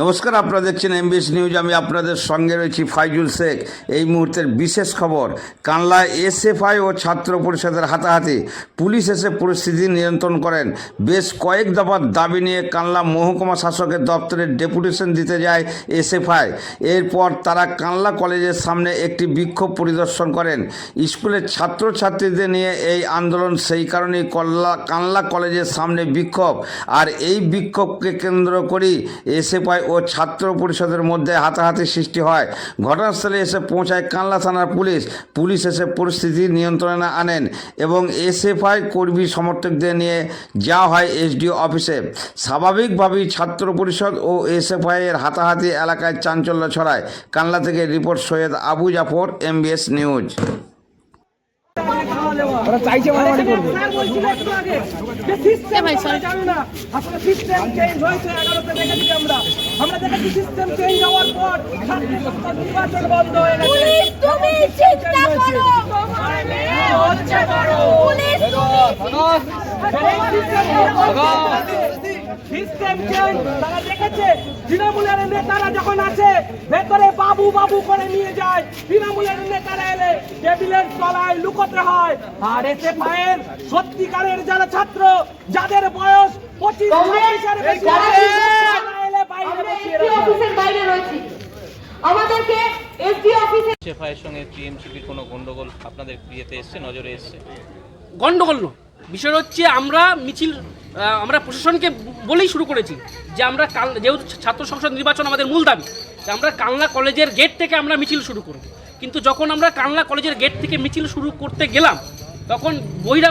নমস্কার, আপনারা দেখছেন এমবিএস নিউজ আমি আপনাদের সঙ্গে রয়েছি ফাইজুল শেখ। এই মুহূর্তের বিশেষ খবর, কানলা এসএফআই ও ছাত্র পরিষদের হাতাহাতি। পুলিশ এসে পরিস্থিতি নিয়ন্ত্রণ করেন। বেশ কয়েক দফার দাবি নিয়ে কানলা মহকুমা শাসকের দপ্তরে ডেপুটেশন দিতে যায় এসএফআই। এরপর তারা কানলা কলেজের সামনে একটি বিক্ষোভ পরিদর্শন করেন। স্কুলের ছাত্রছাত্রীদের নিয়ে এই আন্দোলন, সেই কারণেই কল্লা কানলা কলেজের সামনে বিক্ষোভ। আর এই বিক্ষোভকে কেন্দ্র করেই এসএফআই ও ছাত্র পরিষদের মধ্যে হাতাহাতি সৃষ্টি হয়। ঘটনাস্থলে এসে পৌঁছায় কানলা থানার পুলিশ। পুলিশ এসে পরিস্থিতি নিয়ন্ত্রণে আনেন এবং এসএফআই কর্মী সমর্থকদের নিয়ে যাওয়া হয় এসডিও অফিসে। স্বাভাবিকভাবেই ছাত্র পরিষদ ও এসএফআই এর হাতাহাতি এলাকায় চাঞ্চল্য ছড়ায়। কানলা থেকে report Syed Abu Jafar MBS news ওরা চাইছে মারামারি করবে। দেখেছি আমরা। আমরা দেখেছি সিস্টেম চেঞ্জ হওয়ার পর নির্বাচন বন্ধ হয়ে গেছে। পুলিশ তুমি চিন্তা করো। হচ্ছে বড় পুলিশ সিস্টেম চেঞ্জ তারা দেখেছে তৃণমূলের নেতারা যখন আছে ভেতরে বাবু বাবু করে নিয়ে যায়। তৃণমূলের নেতারা এলে টেবিলের তলায় লুকোতে হয়। আর এসে পায়ের সত্যিকারের যারা ছাত্র যাদের বয়স পঁচিশ ছাব্বিশের বেশি এলে বাইরে রয়েছি। আমাদেরকে এসডি অফিসে সঙ্গে কোনো গন্ডগোল আপনাদের এসছে? নজরে এসছে? গন্ডগোল নয়। বিষয় হচ্ছে আমরা মিছিল আমরা প্রশাসনকে বলেই শুরু করেছি যে আমরা কাল, যেহেতু ছাত্র সংসদ নির্বাচন আমাদের মূল দাবি, যে আমরা কালনা কলেজের গেট থেকে আমরা মিছিল শুরু করব। কিন্তু যখন আমরা কালনা কলেজের গেট থেকে মিছিল শুরু করতে গেলাম, তখন বহিরা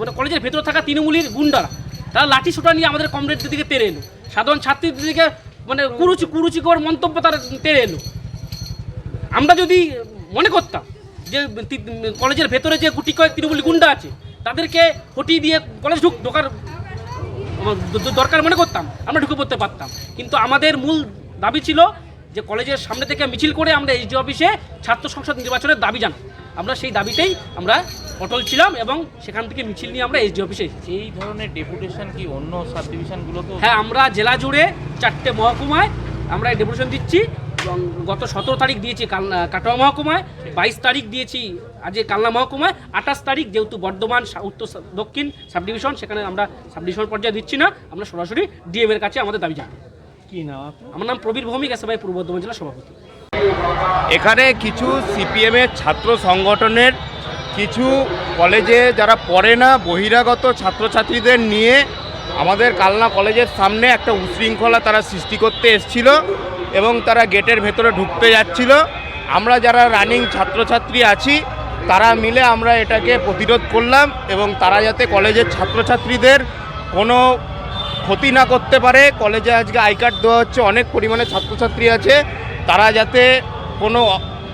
মানে কলেজের ভেতরে থাকা তৃণমূলীর গুন্ডারা, তারা লাঠি সুটা নিয়ে আমাদের কমরেডদের দিকে তেড়ে এলো। সাধারণ ছাত্রীদের দিকে মানে কুরুচি কুরুচিকর মন্তব্য তারা তেড়ে এলো। আমরা যদি মনে করতাম যে কলেজের ভেতরে যে গুটি কয়েক তৃণমূল গুন্ডা আছে তাদেরকে হটিয়ে দিয়ে কলেজ ঢুক ঢোকার দরকার মনে করতাম আমরা ঢুকে পড়তে পারতাম। কিন্তু আমাদের মূল দাবি ছিল যে কলেজের সামনে থেকে মিছিল করে আমরা এইচডি অফিসে ছাত্র সংসদ নির্বাচনের দাবি জানাই। আমরা সেই দাবিতেই আমরা অটল ছিলাম এবং সেখান থেকে মিছিল নিয়ে আমরা এইচডি অফিসে এসেছি। এই ধরনের ডেপুটেশন কি অন্য সাব ডিভিশনগুলোতেও হ্যাঁ আমরা জেলা জুড়ে চারটে মহকুমায় আমরা ডেপুটেশন দিচ্ছি। গত সতেরো তারিখ দিয়েছি কালনা কাটোয়া মহকুমায় বাইশ তারিখ দিয়েছি আজকে কালনা মহকুমায় আঠাশ তারিখ যেহেতু বর্ধমান সা- উত্তর দক্ষিণ সাব ডিভিশন সেখানে আমরা সাব ডিভিশন পর্যায়ে দিচ্ছি না আমরা সরাসরি ডিএম এর কাছে আমাদের দাবি জানাই কি নাম আমার নাম প্রবীর ভৌমিক এসএফআই পূর্ব বর্ধমান জেলা সভাপতি। এখানে কিছু সিপিএমের ছাত্র সংগঠনের কিছু কলেজে যারা পড়ে না বহিরাগত ছাত্রছাত্রীদের নিয়ে আমাদের কালনা কলেজের সামনে একটা উশৃঙ্খলা তারা সৃষ্টি করতে এসছিল। এবং তারা গেটের ভেতরে ঢুকতে যাচ্ছিল। আমরা যারা রানিং ছাত্রছাত্রী আছি তারা মিলে আমরা এটাকে প্রতিরোধ করলাম এবং তারা যাতে কলেজের ছাত্রছাত্রীদের কোনো ক্ষতি না করতে পারে কলেজে আজকে আই কার্ড দেওয়া হচ্ছে অনেক পরিমাণে ছাত্রছাত্রী আছে তারা যাতে কোনো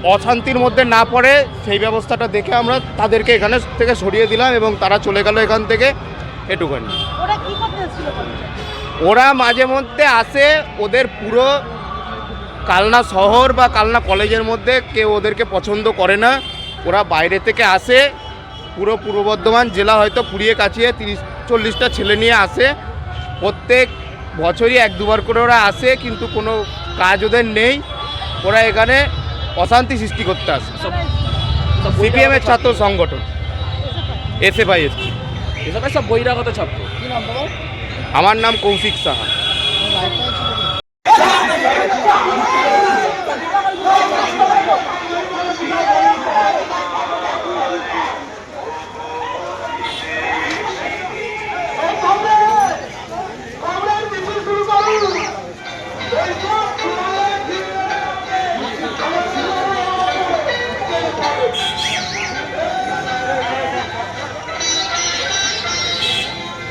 অশান্তির মধ্যে না পড়ে সেই ব্যবস্থাটা দেখে আমরা তাদেরকে এখানে থেকে সরিয়ে দিলাম এবং তারা চলে গেল এখান থেকে এটুখানি ওরা মাঝে মধ্যে আসে ওদের পুরো কালনা শহর বা কালনা কলেজের মধ্যে কেউ ওদেরকে পছন্দ করে না। ওরা বাইরে থেকে আসে পুরো পূর্ব বর্ধমান জেলা হয়তো পুড়িয়ে কাছিয়ে তিরিশ চল্লিশটা ছেলে নিয়ে আসে। প্রত্যেক বছরই এক দুবার করে ওরা আসে কিন্তু কোনো কাজ ওদের নেই। ওরা এখানে অশান্তি সৃষ্টি করতে আসে। সিপিএমের ছাত্র সংগঠন। এসএফআই এসব সব বহিরাগত ছাত্র। আমার নাম কৌশিক সাহা।